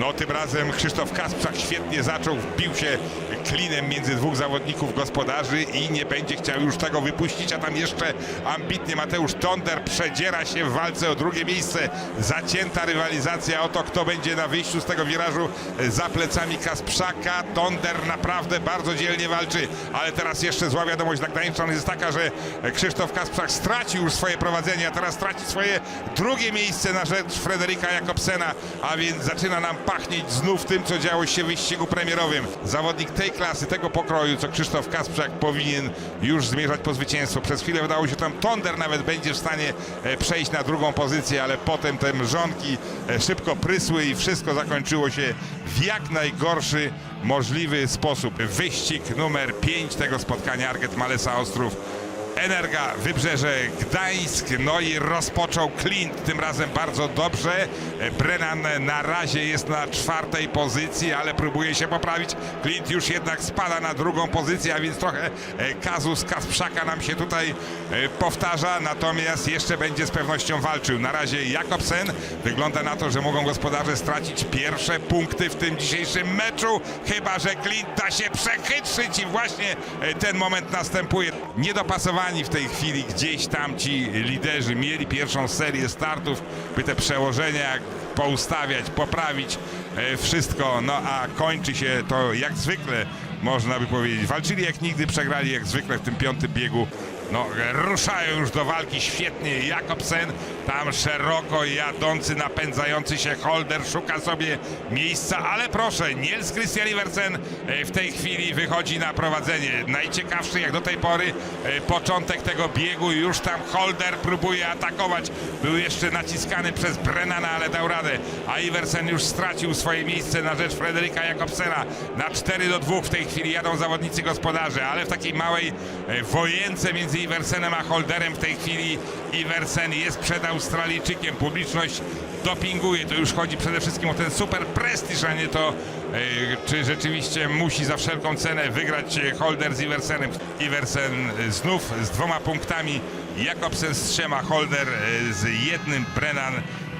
No tym razem Krzysztof Kasprzak świetnie zaczął, wbił się klinem między dwóch zawodników gospodarzy i nie będzie chciał już tego wypuścić, a tam jeszcze ambitnie Mateusz Tonder przedziera się w walce o drugie miejsce. Zacięta rywalizacja o to, kto będzie na wyjściu z tego wirażu za plecami Kasprzaka. Tonder naprawdę bardzo dzielnie walczy, ale teraz jeszcze zła wiadomość dla Gdańszczan jest taka, że Krzysztof Kasprzak stracił już swoje prowadzenie, a teraz traci swoje drugie miejsce na rzecz Frederika Jakobsena, a więc zaczyna nam pachnieć znów tym, co działo się w wyścigu premierowym. Zawodnik tej klasy, tego pokroju, co Krzysztof Kasprzak powinien już zmierzać po zwycięstwo. Przez chwilę wydało się tam Tonder nawet będzie w stanie e, przejść na drugą pozycję, ale potem te mrzonki e, szybko prysły i wszystko zakończyło się w jak najgorszy możliwy sposób. Wyścig numer 5 tego spotkania Arget Malesa Ostrów. Energa, Wybrzeże, Gdańsk, no i rozpoczął Clint, tym razem bardzo dobrze. Brennan na razie jest na czwartej pozycji, ale próbuje się poprawić. Clint już jednak spada na drugą pozycję, a więc trochę e, kazus Kasprzaka nam się tutaj e, powtarza, natomiast jeszcze będzie z pewnością walczył. Na razie Jakobsen, wygląda na to, że mogą gospodarze stracić pierwsze punkty w tym dzisiejszym meczu, chyba że Clint da się przechytrzyć i właśnie e, ten moment następuje. Niedopasowani w tej chwili gdzieś tam ci liderzy mieli pierwszą serię startów, by te przełożenia poustawiać, poprawić e, wszystko, no a kończy się to jak zwykle, można by powiedzieć. Walczyli jak nigdy, przegrali jak zwykle w tym piątym biegu. No, ruszają już do walki świetnie Jakobsen, tam szeroko jadący, napędzający się Holder szuka sobie miejsca, ale proszę, Niels Christian Iversen e, w tej chwili wychodzi na prowadzenie. Najciekawszy jak do tej pory e, początek tego biegu, już tam Holder próbuje atakować, był jeszcze naciskany przez Brennana, ale dał radę, a Iversen już stracił swoje miejsce na rzecz Frederika Jakobsena. Na 4 do 2 w tej chwili jadą zawodnicy gospodarze, ale w takiej małej e, wojence między Iversenem a Holderem w tej chwili Iversen jest przed Australijczykiem. Publiczność dopinguje. To już chodzi przede wszystkim o ten super prestiż, a nie to, e, czy rzeczywiście musi za wszelką cenę wygrać Holder z Iversenem. Iversen znów z dwoma punktami, Jakobsen z trzema, Holder e, z jednym, Brennan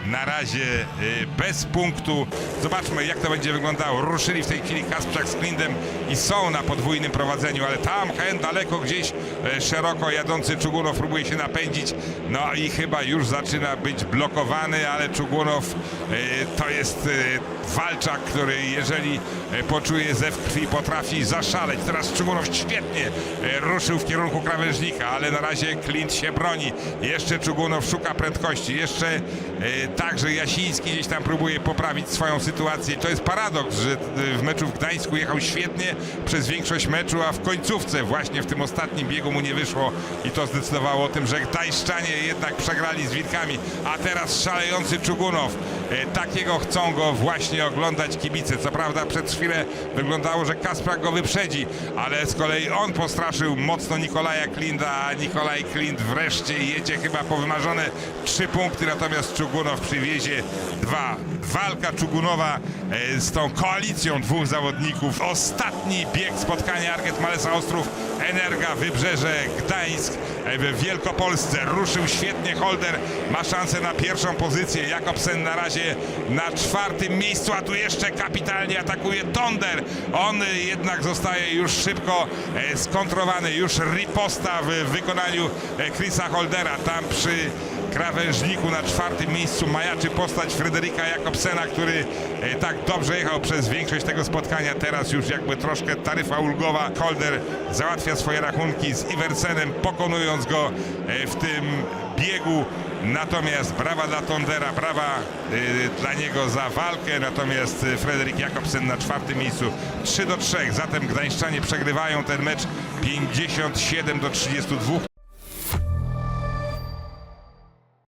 na razie y, bez punktu. Zobaczmy, jak to będzie wyglądało. Ruszyli w tej chwili Kasprzak z Klindem i są na podwójnym prowadzeniu, ale tam hen daleko gdzieś e, szeroko jadący Czugunow próbuje się napędzić. No i chyba już zaczyna być blokowany, ale Czugunow e, to jest e, walczak, który jeżeli poczuje zew krwi, potrafi zaszaleć. Teraz Czugunow świetnie ruszył w kierunku krawężnika, ale na razie Klint się broni. Jeszcze Czugunow szuka prędkości. Jeszcze także Jasiński gdzieś tam próbuje poprawić swoją sytuację. To jest paradoks, że e, w meczu w Gdańsku jechał świetnie przez większość meczu, a w końcówce właśnie w tym ostatnim biegu mu nie wyszło i to zdecydowało o tym, że Gdańszczanie jednak przegrali z Wilkami, a teraz szalejący Czugunow. E, Takiego chcą go właśnie oglądać kibice. Co prawda przez chwilę wyglądało, że Kasprak go wyprzedzi, ale z kolei on postraszył mocno Nikolaja Klinda, a Nikolaj Klind wreszcie jedzie chyba po wymarzone trzy punkty, natomiast Czugunow przywiezie dwa. Walka Czugunowa e, z tą koalicją dwóch zawodników. Ostatni bieg spotkania Arget Malesa Ostrów, Energa, Wybrzeże, Gdańsk e, w Wielkopolsce. Ruszył świetnie Holder, ma szansę na pierwszą pozycję. Jakobsen na razie na czwartym miejscu, a tu jeszcze kapitalnie atakuje Tonder. On e, jednak zostaje już szybko e, skontrowany, już riposta w wykonaniu Chrisa Holdera. Tam przy krawężniku na czwartym miejscu majaczy postać Fryderyka Jakobsena, który e, tak dobrze jechał przez większość tego spotkania. Teraz już jakby troszkę taryfa ulgowa. Holder załatwia swoje rachunki z Iversenem, pokonując go e, w tym biegu. Natomiast brawa dla Tondera, brawa e, dla niego za walkę. Natomiast Fryderyk Jakobsen na czwartym miejscu 3 do 3. Zatem Gdańszczanie przegrywają ten mecz 57 do 32.